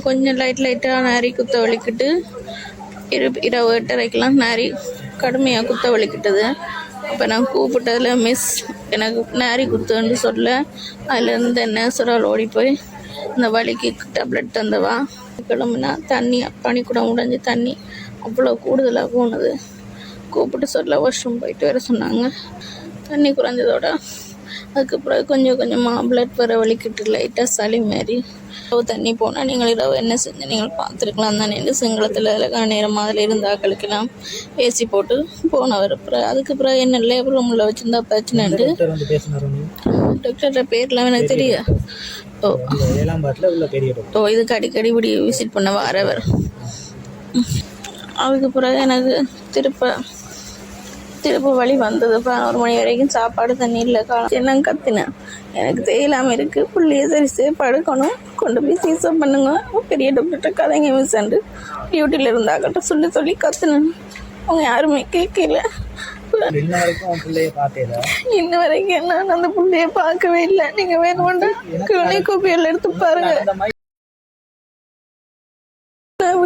கொஞ்சம் லைட் லைட்டாக நரி குத்த வலிக்கிட்டு இரு இரவு எட்டரைக்கெலாம் நரி கடுமையாக குத்த வலிக்கிட்டது. அப்போ நான் கூப்பிட்டதில் மிஸ் எனக்கு நாரி குத்துன்னு சொல்ல. அதுலேருந்து நேசுரால் ஓடி போய் இந்த வலிக்கு டேப்லெட் தந்தவா கிளம்புனா தண்ணி பனிக்கூடம் உடஞ்சி தண்ணி அவ்வளோ கூடுதலாக போனது. கூப்பிட்டு சொல்ல வாஷ்ரூம் போயிட்டு வர சொன்னாங்க. தண்ணி குறைஞ்சதோட அதுக்கு பிறகு கொஞ்சம் கொஞ்சமாக பிளட் வர வலிக்கிட்டு லைட்டாக சளி மாரி இரவு தண்ணி போனால் நீங்கள் இரவு என்ன செஞ்சு நீங்கள் பார்த்துருக்கலாம் தானே. என்று சிங்களத்தில் அழகான நேரம் அதில் இருந்த ஆக்களுக்கெல்லாம் ஏசி போட்டு போனவர். அப்புறம் அதுக்கு பிறகு என்ன லேபர் ரூமில் வச்சுருந்தா பிரச்சனைண்டு டாக்டர்கிட்ட பேர்லாம் எனக்கு தெரியும் ஓ. ஓ இதுக்கு அடிக்கடி இப்படி விசிட் பண்ண வரவர் அதுக்கு பிறகு எனக்கு திருப்ப திருப்ப வழி வந்தது. பதினோரு மணி வரைக்கும் சாப்பாடு தண்ணி இல்லை காலம் என்ன கத்தினேன். எனக்கு தேயிலாமல் இருக்குது புள்ளிய சரி சேஃப் படுக்கணும். கொண்டு போய் சீசப் பண்ணுங்க. பெரிய டாக்டர்கிட்ட கதைங்க மிஸ்ஸாண்டு டியூட்டியில் இருந்தாக்கிட்ட சொல்லி சொல்லி கத்துனேன். அவங்க யாருமே கேட்கல. இன்ன வரைக்கும் நான் அந்த புள்ளைய பார்க்கவே இல்லை. நீங்கள் வேணுமெண்டா கிளினிக் கோப்பியில் எடுத்து பாருங்க.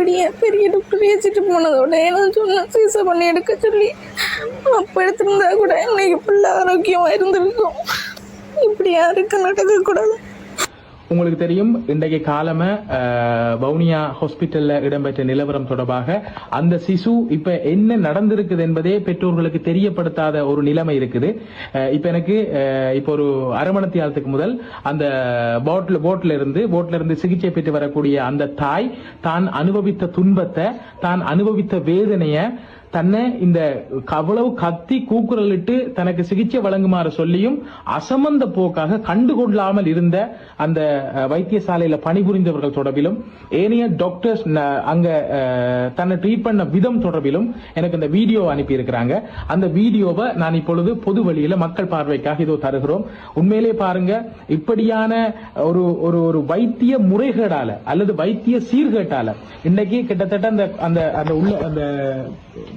அப்படியே பெரிய டாக்டர் ஏச்சிட்டு போனதோட என்ன சொன்னேன் சீசை பண்ணி எடுக்க சொல்லி அப்போ எடுத்திருந்தா கூட இன்னைக்கு பிள்ளை ஆரோக்கியமாக இருந்திருக்கும். இப்படி யாருக்கும் நடக்கக்கூடாது? உங்களுக்கு தெரியும் இன்றைக்கு காலம வவுனியா ஹாஸ்பிட்டல்ல இடம்பெற்ற நிலவரம் தொடர்பாக அந்த சிசு இப்ப என்ன நடந்திருக்குது என்பதே பெற்றோர்களுக்கு தெரியப்படுத்தாத ஒரு நிலைமை இருக்குது. இப்ப எனக்கு இப்போ இப்ப ஒரு அரை மணத்தியாலத்துக்கு முதல் அந்த போட்ல போட்ல இருந்து போட்ல இருந்து சிகிச்சை பெற்று வரக்கூடிய அந்த தாய் தான் அனுபவித்த துன்பத்தை தான் அனுபவித்த வேதனைய தன்னை இந்த அவ்வளவு கத்தி கூக்குரலிட்டு தனக்கு சிகிச்சை வழங்குமாறு சொல்லியும் அசமந்த போக்காக கண்டுகொள்ளாமல் இருந்த அந்த வைத்தியசாலையில பணிபுரிந்தவர்கள் தொடர்பிலும் ஏனைய டாக்டர்ஸ் அங்க தன்னை ட்ரீட் பண்ண விதம் தொடர்பிலும் எனக்கு இந்த வீடியோ அனுப்பி இருக்கிறாங்க அந்த வீடியோவை நான் இப்பொழுது பொது வழியில மக்கள் பார்வைக்காக இதோ தருகிறோம். உண்மையிலே பாருங்க இப்படியான ஒரு ஒரு ஒரு வைத்திய முறைகேடால அல்லது வைத்திய சீர்கேட்டால இன்னைக்கு கிட்டத்தட்ட அந்த அந்த அந்த உள்ள அந்த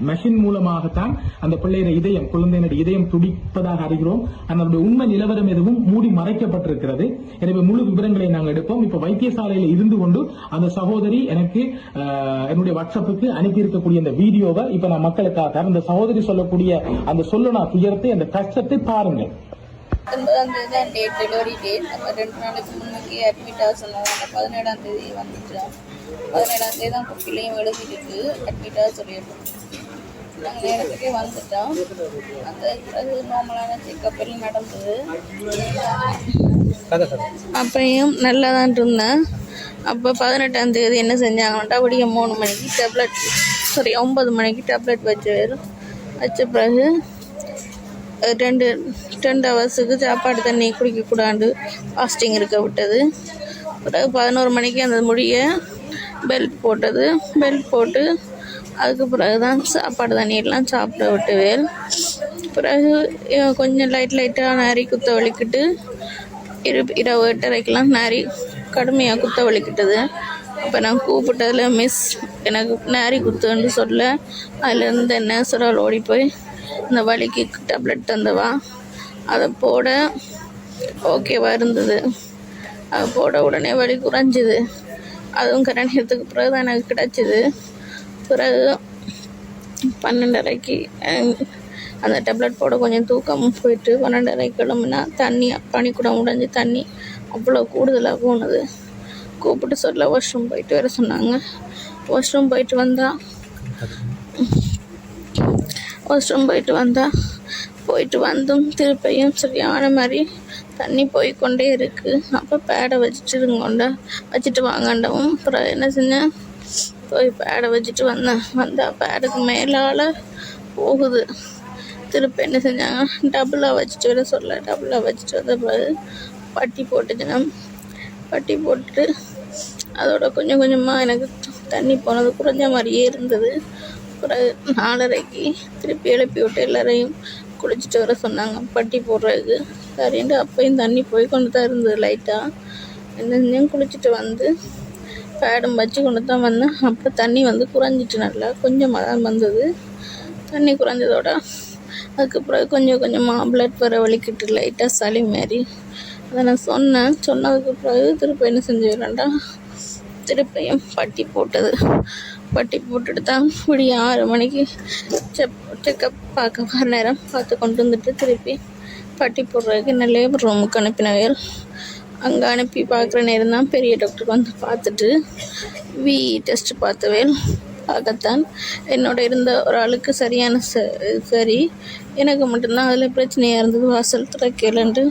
மெஷின் மூலமாகத்தான் அந்த பிள்ளைയുടെ இதயம் குழந்தையினுடைய இதயம் துடிப்பதாக அறிகிறோம். அதனுடைய உண்மை நிலவரம் எதுவும் மூடி மறைக்கப்பட்டிருக்கிறது. எனவே முழு விவரங்களை நாங்கள் எடுப்போம். இப்ப வைத்தியசாலையில் இருந்து கொண்டு அந்த சகோதரி எனக்கு என்னுடைய வாட்ஸ்அப்புக்கு அனுப்பி இருக்கக்கூடிய அந்த வீடியோவை இப்ப நான் மக்களுக்காக அந்த சகோதரி சொல்லக்கூடிய அந்த சொல்லனா துயரத்தை அந்த கஷ்டத்தை பாருங்கள். பத்தொன்பதாம் தேதி தான் டேட் டெலிவரி டேட் நம்ம ரெண்டு நாளைக்கு அட்மிட் ஆக சொன்னாங்க. பதினேழாம் தேதி வந்துட்டோம் பதினேழாம் தேதி தான் பிள்ளையும் எழுதிட்டு அட்மிட் ஆக நாங்கள் நேரத்துக்கே வந்துட்டோம். அந்த அது நார்மலான செக்கப் எல்லாம் நடந்தது. அப்பையும் நல்லா தான் இருந்தேன். அப்போ பதினெட்டாம் தேதி என்ன செஞ்சாங்கன்னா விடிய மூணு மணிக்கு டேப்லெட் சாரி ஒன்பது மணிக்கு டேப்லெட் வச்சு வச்ச பிறகு ரெண்டு ரெண்டு ஹவர்ஸுக்கு சாப்பாடு தண்ணி குடிக்கக்கூடாது ஃபாஸ்டிங் இருக்க விட்டது. பிறகு பதினோரு மணிக்கு அந்த முடிய பெல்ட் போட்டது. பெல்ட் போட்டு அதுக்கு பிறகு தான் சாப்பாடு தண்ணியெல்லாம் சாப்பிட விட்டுவேன் பிறகு கொஞ்சம் லைட் லைட்டாக நரி குத்த வலிக்கிட்டு இரு இரவு எட்டரைக்கெலாம் நரி கடுமையாக குத்த வலிக்கிட்டது. அப்போ நான் கூப்பிட்டதில் மிஸ் எனக்கு நேரி குத்துன்னு சொல்ல. அதுலேருந்து நேசுரால் ஓடி போய் இந்த வலிக்கு டேப்லெட் தந்தவா அதை போட ஓகேவா இருந்தது. அதை போட உடனே வலி குறைஞ்சிது. அதுவும் கரணியத்துக்கு பிறகு தான் எனக்கு கிடச்சிது. பிறகு பன்னெண்டரைக்கு அந்த டேப்லெட் போட கொஞ்சம் தூக்கம் போயிட்டு பன்னெண்டரைக்கு கிளம்புனா தண்ணி பனிக்கூடம் உடைஞ்சு தண்ணி அவ்வளோ கூடுதலாக போனது. கூப்பிட்டு சொல்ல வாஷ்ரூம் போயிட்டு வர சொன்னாங்க. வாஷ்ரூம் போயிட்டு வந்தா வாஷ்ரூம் போயிட்டு வந்தா போயிட்டு வந்தும் திருப்பியும் சரியான மாதிரி தண்ணி போய்க்கொண்டே இருக்குது அப்போ பேடை வச்சுட்டு இருங்கொண்டா. வச்சுட்டு வாங்கண்டவும். அப்புறம் என்ன செஞ்சேன்? போய் பேடை வச்சுட்டு வந்தேன். வந்தால் பேடுக்கு மேலால் போகுது. திருப்பி என்ன செஞ்சாங்க? டபுளாக வச்சுட்டு வர சொல்ல. டபுளாக வச்சுட்டு வந்த பிறகு பட்டி போட்டுச்சுன்னா பட்டி போட்டுட்டு அதோட கொஞ்சம் கொஞ்சமாக எனக்கு தண்ணி போனது குறைஞ்ச மாதிரியே இருந்தது. பிறகு நாலரைக்கு திருப்பி எழுப்பி விட்டு எல்லாரையும் குளிச்சுட்டு வர சொன்னாங்க. பட்டி போடுறதுக்கு. சரின்ட்டு அப்பையும் தண்ணி போய் கொண்டு தான் இருந்தது லைட்டாக என்ன செஞ்சேன்? குளிச்சுட்டு வந்து பேடம் வச்சு கொண்டு தான் வந்தேன். அப்போ தண்ணி வந்து குறைஞ்சிட்டு நல்லா கொஞ்சமாக தான் வந்தது. தண்ணி குறைஞ்சதோட அதுக்கு பிறகு கொஞ்சம் கொஞ்சமாக பிளட் வர வலிக்கிட்டு லைட்டாக சளி மாரி. அதை நான் சொன்னேன். சொன்னதுக்கு பிறகு திருப்பி என்ன செஞ்சுக்கிறேன்டா திருப்பியும் பட்டி போட்டது. பட்டி போட்டுட்டு தான் விடிய ஆறு மணிக்கு செக் செக்கப் பார்க்க வர நேரம் பார்த்து கொண்டு வந்துட்டு திருப்பி பட்டி போடுறதுக்கு என்ன லேபர் ரூமுக்கு அனுப்பினவையல் அங்கே அனுப்பி பார்க்குற நேரம் தான் பெரிய டாக்டர் வந்து பார்த்துட்டு வி டெஸ்ட் பார்த்தவேல் பார்க்கத்தான். என்னோட இருந்த ஒரு ஆளுக்கு சரியான ச சரி. எனக்கு மட்டும்தான் அதில் பிரச்சனையாக இருந்தது. வாசல் திறக்கலன்ட்டு.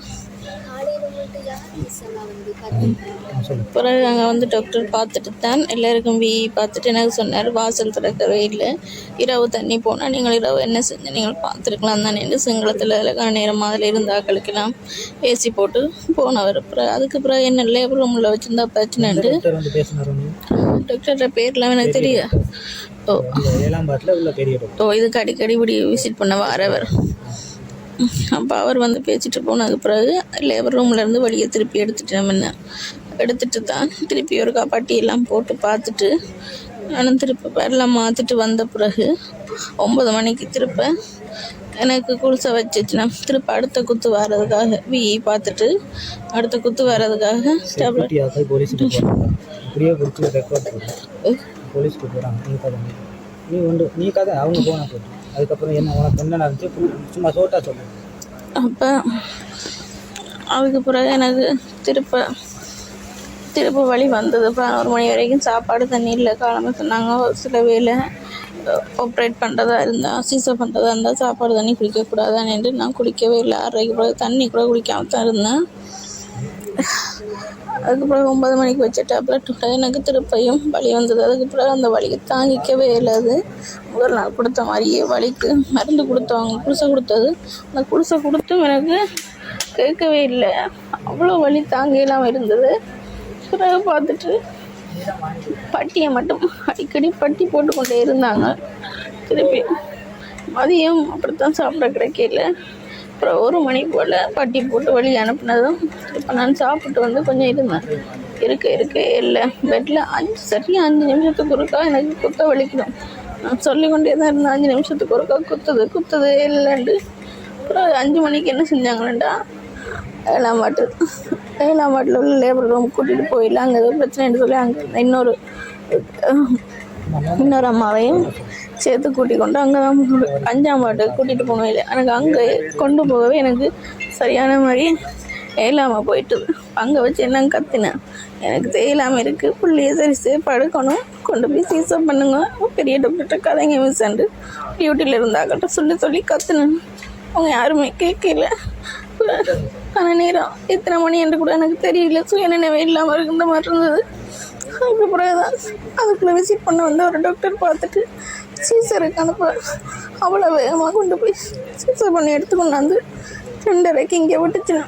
பிறகு அங்கே வந்து டாக்டர் பார்த்துட்டு தான் எல்லாருக்கும் வி பார்த்துட்டு எனக்கு சொன்னார் வாசல் திறக்கவே இல்லை. இரவு தண்ணி போனால் நீங்கள் இரவு என்ன செஞ்சு நீங்கள் பார்த்துருக்கலாம் தானே என்று சிங்களத்தில் அழகான நேரம் அதில் இருந்த ஆக்களுக்கெல்லாம் ஏசி போட்டு போனவர். அப்புறம் அதுக்கு பிறகு என்ன லேபர் ரூமில் வச்சுருந்தா பிரச்சனைண்டு டாக்டர் பேர்லாம் எனக்கு தெரியும் ஓ. ஓ இதுக்கு அடிக்கடி இப்படி விசிட் பண்ண வரவர். அப்போ அவர் வந்து பேசிட்டு போனதுக்கு பிறகு லேபர் ரூம்லேருந்து வழியை திருப்பி எடுத்துட்டேன் முன்ன. எடுத்துட்டு தான் திருப்பி ஒரு காப்பாட்டி எல்லாம் போட்டு பார்த்துட்டு நானும் திருப்ப எல்லாம் மாற்றிட்டு வந்த பிறகு ஒம்பது மணிக்கு திருப்ப எனக்கு குளிசை வச்சுச்சுனா திருப்ப அடுத்த குத்து வர்றதுக்காக வி பார்த்துட்டு அடுத்த குத்து வர்றதுக்காக டேப்லெட் போலீஸ்க்கு போகிறாங்க நீ கதை நீ. நீ உண்டு. நீ கதை அவங்க போனா அதுக்கப்புறம் என்ன உனக்கு என்ன நடந்துச்சு சும்மா சோட்டா சொல்லு. அப்போ அதுக்கு பிறகு எனக்கு திருப்ப திருப்ப வழி வந்தது. பதினோரு மணி வரைக்கும் சாப்பாடு தண்ணி இல்லை. காலமாக சொன்னாங்க ஒரு சில வேலை ஆப்ரேட் பண்ணுறதா இருந்தால் சீசர் பண்ணுறதா இருந்தால் சாப்பாடு தண்ணி குடிக்கக்கூடாதான்னு நான் குடிக்கவே இல்லை. ஆறரைக்கு பிறகு தண்ணி கூட குடிக்காம தான் இருந்தேன். அதுக்கப்புறம் ஒன்பது மணிக்கு வச்ச டேப்லெட் எனக்கு திருப்பையும் வலி வந்தது. அதுக்கு பிறகு அந்த வலியை தாங்கிக்கவே இல்லாது முதல் நாள் கொடுத்த மாதிரியே வலிக்கு. மருந்து கொடுத்தவங்க குடிசை கொடுத்தது. அந்த குடிசை கொடுத்தும் எனக்கு கேட்கவே இல்லை. அவ்வளோ வலி தாங்க இல்லாமல் இருந்தது. பிறகு பார்த்துட்டு பட்டியை மட்டும் அடிக்கடி பட்டி போட்டுக்கொண்டே இருந்தாங்க. திருப்பி மதியம் அப்படித்தான் சாப்பிட கிடைக்கல. அப்புறம் ஒரு மணி போல் பட்டி போட்டு வழி அனுப்புனதும் இப்போ நான் சாப்பிட்டு வந்து கொஞ்சம் இருந்தேன். இருக்க இருக்க இல்லை. பெட்டில் அஞ்சு சரியாக அஞ்சு நிமிஷத்துக்கு ஒருக்கா எனக்கு குத்த வலிக்கணும் நான் சொல்லிக்கொண்டே தான் இருந்தேன் அஞ்சு நிமிஷத்துக்கு ஒருக்கா குத்துது குத்துது இல்லைண்டு அப்புறம் அஞ்சு மணிக்கு என்ன செஞ்சாங்களேண்டா ஏழாம் வாட்டு ஏழாம் வாட்டில் உள்ள லேபர் ரூம் கூட்டிகிட்டு போயிடலாம் அங்கே எதுவும் பிரச்சனைன்னு சொல்லி அங்கே இன்னொரு இன்னொரு அம்மாவையும் சேர்த்து கூட்டி கொண்டு அங்கே தான் அஞ்சாம் வாட்டு கூட்டிகிட்டு போனோம் இல்லை எனக்கு அங்கே கொண்டு போகவே எனக்கு சரியான மாதிரி ஏழாமல் போயிட்டு. அங்கே வச்சு என்னங்க கத்தினேன்? எனக்கு தேயிலாமல் இருக்குது புள்ளியை சரி சரி படுக்கணும் கொண்டு போய் சீசப் பண்ணுங்க. பெரிய டாக்டர்கிட்ட கதைங்க மிஸ் மிஸ்ஸாண்டு டியூட்டியில் இருந்தாக்கிட்ட சொல்லி சொல்லி கத்துனேன். அவங்க யாருமே கேட்கல. ஆன நேரம் எத்தனை மணி என்று கூட எனக்கு தெரியல. சுயநினைவே இல்லாமல் இருந்த மாதிரி இருந்தது. அதுக்கப்புறம் தான் அதுக்குள்ளே விசிட் பண்ண வந்து ஒரு டாக்டர் பார்த்துட்டு சீசருக்கு அனுப்ப அவ்வளோ வேகமாக கொண்டு போய் சீசர் பண்ணி எடுத்து கொண்டாந்து ரெண்டரைக்கு இங்கே விட்டுச்சுன்னா.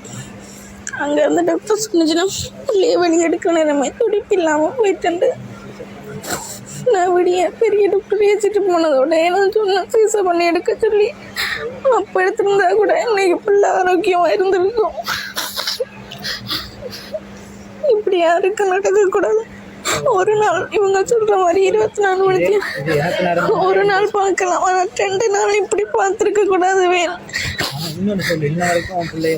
அங்கே இருந்து டாக்டர் சொன்னிச்சுன்னா உள்ளே வெளியே எடுக்க நேரமே துடிப்பு இல்லாமல் போயிட்டு நான் விடிய பெரிய டாக்டர் ஏச்சிட்டு போனதோட ஏன்னா சொன்னேன் சீசர் பண்ணி எடுக்க சொல்லி. அப்போ எடுத்திருந்தா கூட இன்னைக்கு ஃபுல்லாக ஆரோக்கியமாக இருந்திருக்கும். இப்படியா இருக்க நடக்கக்கூடாது ஒரு நாள் இவங்க சொல்ற மாதிரி இருபத்தி நாலு மணிக்கு ஒரு நாள் பார்க்கலாம். ஆனால் ரெண்டு நாள் இப்படி பார்த்துருக்க கூடாது சொல்லு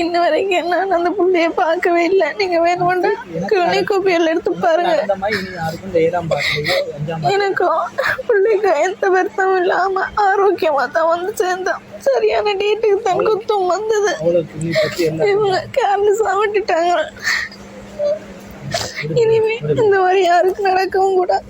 இன்ன வரைக்கும் நான் அந்த பிள்ளைய பார்க்கவே இல்லை. நீங்க வேணுமெண்டா கிளினிக் கோப்பியில் எடுத்து பாருங்க. எனக்கும் பிள்ளைக்கு எந்த வருத்தமும் இல்லாம ஆரோக்கியமா தான் வந்து சேர்ந்தோம். சரியான டேட்டுக்கு தான் குத்தம் வந்தது. இவங்க கேர்லெஸ்ஸாக விட்டுட்டாங்க இனிமே இந்த மாதிரி யாருக்கு நடக்கவும் கூடாது.